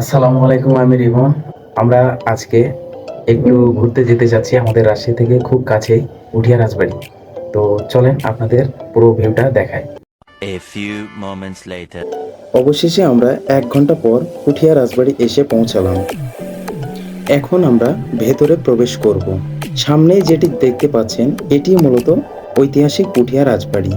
আসসালামু আলাইকুম আমি রিমন। আমরা আজকে একটু ঘুরতে যেতে যাচ্ছি আমাদের রাজশাহী থেকে খুব কাছেই উঠিয়া রাজবাড়ি। তো চলেন আপনাদের পুরো ভিউটা দেখায় A few moments later. অবশেষে আমরা এক ঘণ্টা পর পুঠিয়া রাজবাড়ি এসে পৌঁছালাম। এখন আমরা ভেতরে প্রবেশ করব। সামনে যেটি দেখতে পাচ্ছেন এটি মূলত ঐতিহাসিক পুঠিয়া রাজবাড়ি।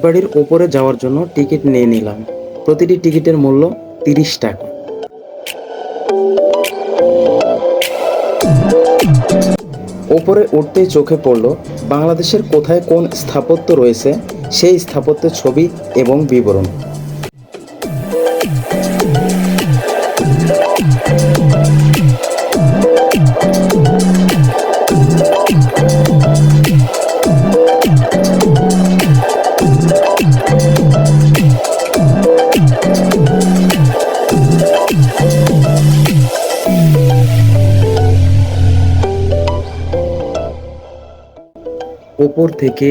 রাজবাড়ির ওপরে যাওয়ার জন্য টিকিট নিয়ে নিলাম। প্রতিটি টিকিটের মূল্য তিরিশ টাকা। ওপরে উঠতেই চোখে পড়ল বাংলাদেশের কোথায় কোন স্থাপত্য রয়েছে, সেই স্থাপত্যের ছবি এবং বিবরণ। ওপর থেকে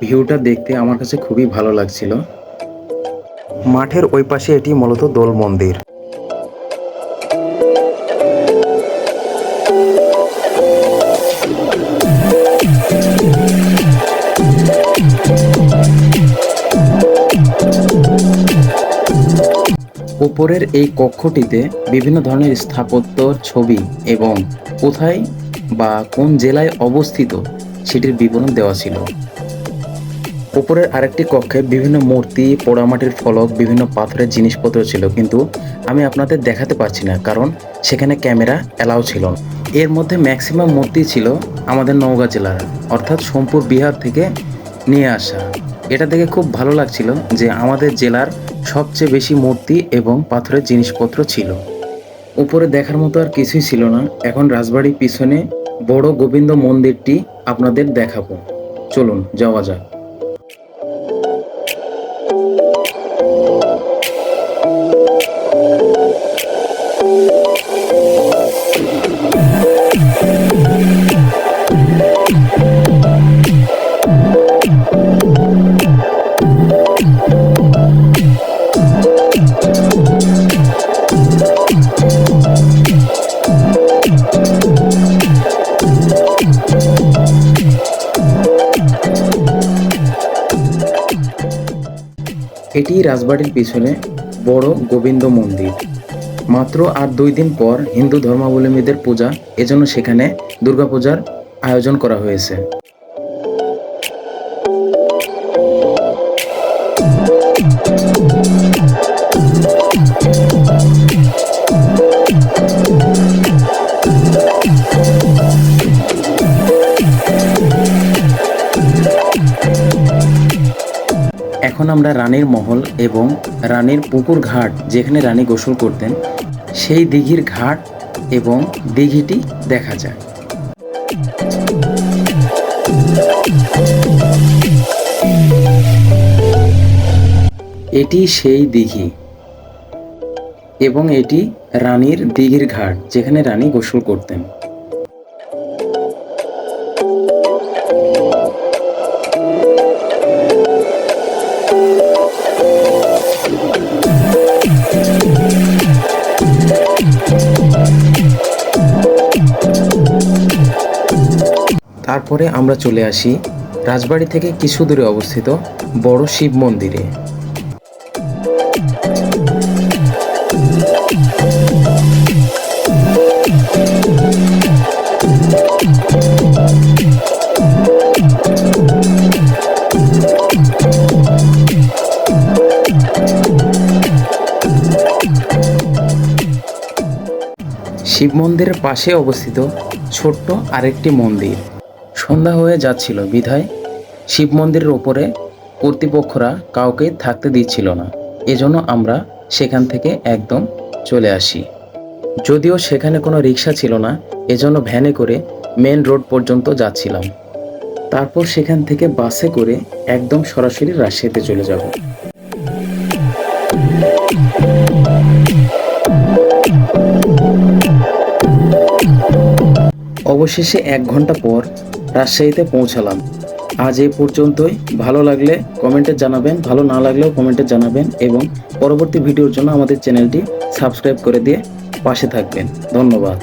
ভিউটা দেখতে আমার কাছে খুবই ভালো লাগছিল। মাঠের ওই পাশে এটি মূলত দোল মন্দির। উপরের এই কক্ষটিতে বিভিন্ন ধরনের স্থাপত্য, ছবি এবং কোথায় বা কোন জেলায় অবস্থিত সেটির বিবরণ দেওয়া ছিল। উপরের আরেকটি কক্ষে বিভিন্ন মূর্তি, পোড়ামাটির ফলক, বিভিন্ন পাথরের জিনিসপত্র ছিল, কিন্তু আমি আপনাদের দেখাতে পারছি না, কারণ সেখানে ক্যামেরা অ্যালাউ ছিল এর মধ্যে ম্যাক্সিমাম মূর্তি ছিল আমাদের নওগাঁ জেলার, অর্থাৎ সোমপুর, বিহার থেকে নিয়ে আসা। এটা দেখে খুব ভালো লাগছিল যে আমাদের জেলার সবচেয়ে বেশি মূর্তি এবং পাথরের জিনিসপত্র ছিল। উপরে দেখার মতো আর কিছুই ছিল না। এখন রাজবাড়ির পিছনে বড় গোবিন্দ মন্দিরটি আপনাদের দেখাবো। চলুন যাওয়া যাক। এটি রাজবাড়ির পিছনে বড় গোবিন্দ মন্দির। মাত্র আর দুই দিন পর হিন্দু ধর্মাবলম্বীদের পূজা, এজন্য সেখানে দুর্গাপূজার আয়োজন করা হয়েছে। এখন আমরা রানীর মহল এবং রানীর পুকুর ঘাট যেখানে রানী গোসল করতেন, সেই দিঘির ঘাট এবং দিঘিটি দেখা যায়। এটি সেই দিঘি এবং এটি রানীর দিঘির ঘাট যেখানে রানী গোসল করতেন। তারপরে আমরা চলে আসি রাজবাড়ি থেকে কিছু দূরে অবস্থিত বড় শিব মন্দিরে। শিব মন্দিরের পাশে অবস্থিত ছোট্ট আরেকটি মন্দির। সন্ধ্যা হয়ে যাচ্ছিল বিধায়। শিব মন্দিরের ওপরে কর্তৃপক্ষরা কাউকে থাকতে দিচ্ছিল না। এজন্য আমরা সেখান থেকে একদম চলে আসি। যদিও সেখানে কোনো রিক্সা ছিল না, এজন্য ভ্যানে করে মেন রোড পর্যন্ত যাচ্ছিলাম। তারপর সেখান থেকে বাসে করে একদম সরাসরি রাজশাহীতে চলে যাব। অবশেষে এক ঘণ্টা পর রাজশাহীতে পৌঁছালাম। আজ এই পর্যন্তই। ভালো লাগলে কমেন্টে জানাবেন, ভালো না লাগলেও কমেন্টে জানাবেন এবং পরবর্তী ভিডিওর জন্য আমাদের চ্যানেলটি সাবস্ক্রাইব করে দিয়ে পাশে থাকবেন। ধন্যবাদ।